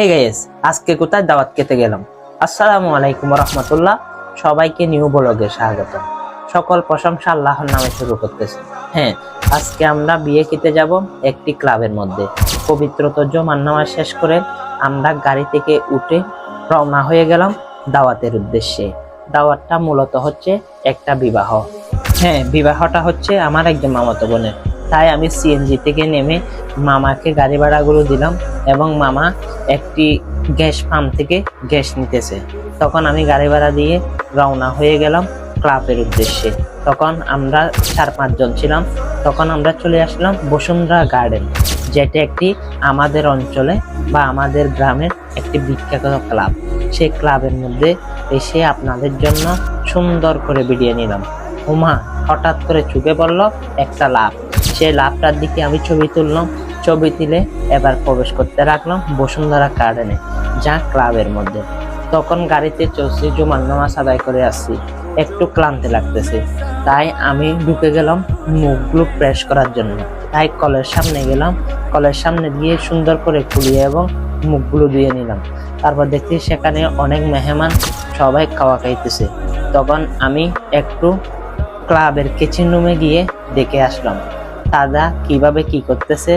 Hey guys আজকে কোথায় দাওয়াত খেতে গেলাম? আসসালামু আলাইকুম রহমতুল্লাহ সবাইকে নিউ ব্লগে স্বাগত সকল প্রশংসা আল্লাহর নামে শুরু করতেছি। হ্যাঁ আজকে আমরা বিয়ে খেতে যাব একটি ক্লাবের মধ্যে। পবিত্র তর্জমান নামাজ শেষ করে আমরা গাড়ি থেকে উঠে রওনা হয়ে গেলাম দাওয়াতের উদ্দেশ্যে। দাওয়াতটা মূলত হচ্ছে একটা বিবাহ। হ্যাঁ বিবাহটা হচ্ছে আমার একজন মামাতো বোনের। তাই আমি সিএনজি থেকে নেমে মামাকে গাড়ি ভাড়াগুলো দিলাম এবং মামা একটি গ্যাস পাম্প থেকে গ্যাস নিতেছে। তখন আমি গাড়ি ভাড়া দিয়ে রওনা হয়ে গেলাম ক্লাবের উদ্দেশ্যে। তখন আমরা চার পাঁচজন ছিলাম। তখন আমরা চলে আসলাম বসুন্ধরা গার্ডেন, যেটা একটি আমাদের অঞ্চলে বা আমাদের গ্রামের একটি বিখ্যাত ক্লাব। সেই ক্লাবের মধ্যে এসে আপনাদের জন্য সুন্দর করে ভিডিও নিলাম হুমা হঠাৎ করে চুকে পড়ল একটা লাভ সেই লাভটার দিকে আমি ছবি তুললাম, ছবি তুলে এবার প্রবেশ করতে রাখলাম বসুন্ধরা গার্ডেনে যা ক্লাবের মধ্যে। তখন গাড়িতে চলছি, জুমার নামাজ আদায় করে আসছি। একটু ক্লান্তি লাগতেছে, তাই আমি ঢুকে গেলাম মুখগুলো প্রেস করার জন্য। তাই কলের সামনে গেলাম, কলের সামনে গিয়ে সুন্দর করে খুলিয়ে এবং মুখগুলো ধুয়ে নিলাম। তারপর দেখছি সেখানে অনেক মেহমান সবাই খাওয়া খাইতেছে। তখন আমি একটু ক্লাবের কিচেন রুমে গিয়ে দেখে আসলাম। দাদা কীভাবে কি করতেছে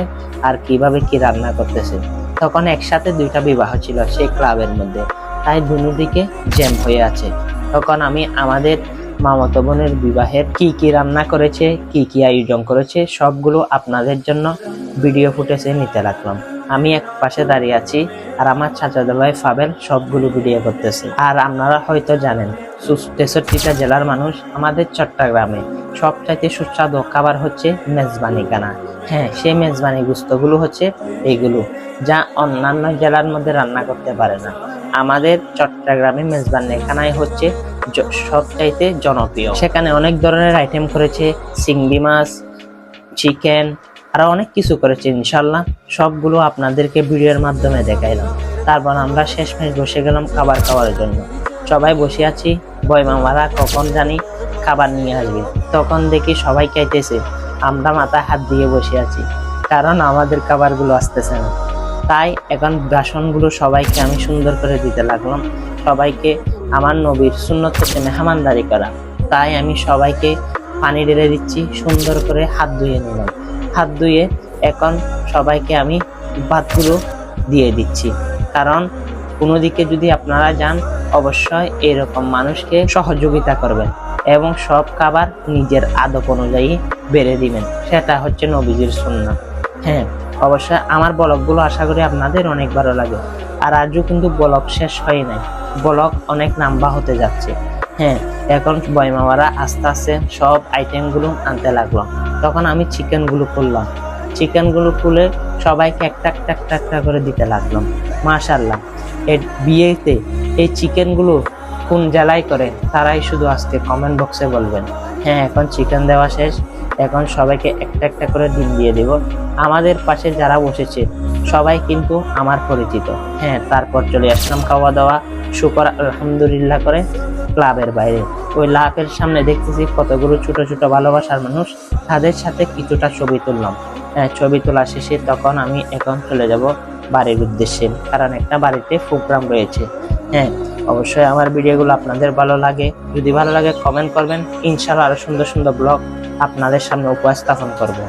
আর কীভাবে কি রান্না করতেছে। তখন একসাথে দুইটা বিবাহ ছিল সেই ক্লাবের মধ্যে। তাই দুদিকে দিকে জ্যাম হয়ে আছে। তখন আমি আমাদের মামাতো বোনের বিবাহের কি কি রান্না করেছে, কি কি আয়োজন করেছে, সবগুলো আপনাদের জন্য ভিডিও ফুটেজে নিতে রাখলাম আমি এক পাশে দাঁড়িয়ে আছি আর আমার চাচাতো ভাই ফাবেল সবগুলো ভিডিও করতেছে। আর আপনারা হয়তো জানেন তেষট্টিটা জেলার মানুষ আমাদের চট্টগ্রামে। সবচাইতে সুস্বাদু খাবার হচ্ছে মেজবানি কানা হ্যাঁ সেই মেজবানি গুস্তগুলো হচ্ছে এইগুলো যা অন্যান্য জেলার মধ্যে রান্না করতে পারে না। আমাদের চট্টগ্রামে মেজবানি কানাই হচ্ছে সবচাইতে জনপ্রিয়। সেখানে অনেক ধরনের আইটেম করেছে, চিংড়ি মাছ চিকেন আরও অনেক কিছু করেছে ইনশাল্লাহ সবগুলো আপনাদেরকে ভিডিওর মাধ্যমে দেখাইলাম। তারপর আমরা শেষমেশ বসে গেলাম খাবার খাওয়ার জন্য। সবাই বসে আছি বয় মামারা কখন জানি খাবার নিয়ে আসবে। তখন দেখি সবাই খাইতেছে, আমরা মাথায় হাত দিয়ে বসে আছি, কারণ আমাদের খাবারগুলো আসতেছে না। তাই এখন বাসনগুলো সবাইকে আমি সুন্দর করে দিতে লাগলাম। সবাইকে আমার নবীর সুন্নত হচ্ছে মেহমানদারি করা। তাই আমি সবাইকে পানি ঢেলে দিচ্ছি, সুন্দর করে হাত ধুয়ে নিলাম। হাত ধুয়ে এখন সবাইকে আমি ভাতগুলো দিয়ে দিচ্ছি। কারণ কোনো দিকে যদি আপনারা যান, অবশ্যই এরকম মানুষকে সহযোগিতা করবেন এবং সব খাবার নিজের আদব অনুযায়ী বেড়ে দিবেন। সেটা হচ্ছে নবীজির সুন্নাহ হ্যাঁ অবশ্যই আমার ব্লগগুলো আশা করি আপনাদের অনেক ভালো লাগে। আর আজও কিন্তু ব্লগ শেষ হয় নাই। ব্লগ অনেক নাম্বা হতে যাচ্ছে। হ্যাঁ এখন বয়মামারা আস্তে আস্তে সব আইটেমগুলো আনতে লাগল। তখন আমি চিকেনগুলো করলাম চিকেনগুলো খুলে সবাইকে একটা একটা একটা একটা করে দিতে লাগলাম মাশাল্লাহ এর বিয়েতে এই চিকেনগুলো কোন জেলায় করে তারাই শুধু আজকে কমেন্ট বক্সে বলবেন। হ্যাঁ এখন চিকেন দেওয়া শেষ। এখন সবাইকে একটা একটা করে ডিম দিয়ে দেব। আমাদের পাশে যারা বসেছে, সবাই কিন্তু আমার পরিচিত। হ্যাঁ তারপর চলে আসলাম খাওয়া দাওয়া। শুকর আলহামদুলিল্লাহ করে। ক্লাবের বাইরে। ওই লাভের সামনে দেখতেছি কতগুলো ছোট ছোট ভালোবাসার মানুষ। তাদের সাথে কিছুটা ছবি তুললাম। হ্যাঁ ছবি তোলা শেষে তখন আমি এখন চলে যাব বাড়ির উদ্দেশ্যে, কারণ একটা বাড়িতে প্রোগ্রাম রয়েছে। হ্যাঁ অবশ্যই আমার ভিডিওগুলো আপনাদের ভালো লাগে। যদি ভালো লাগে কমেন্ট করবেন। ইনশাআল্লাহ আরও সুন্দর সুন্দর ব্লগ আপনাদের সামনে উপস্থাপন করব।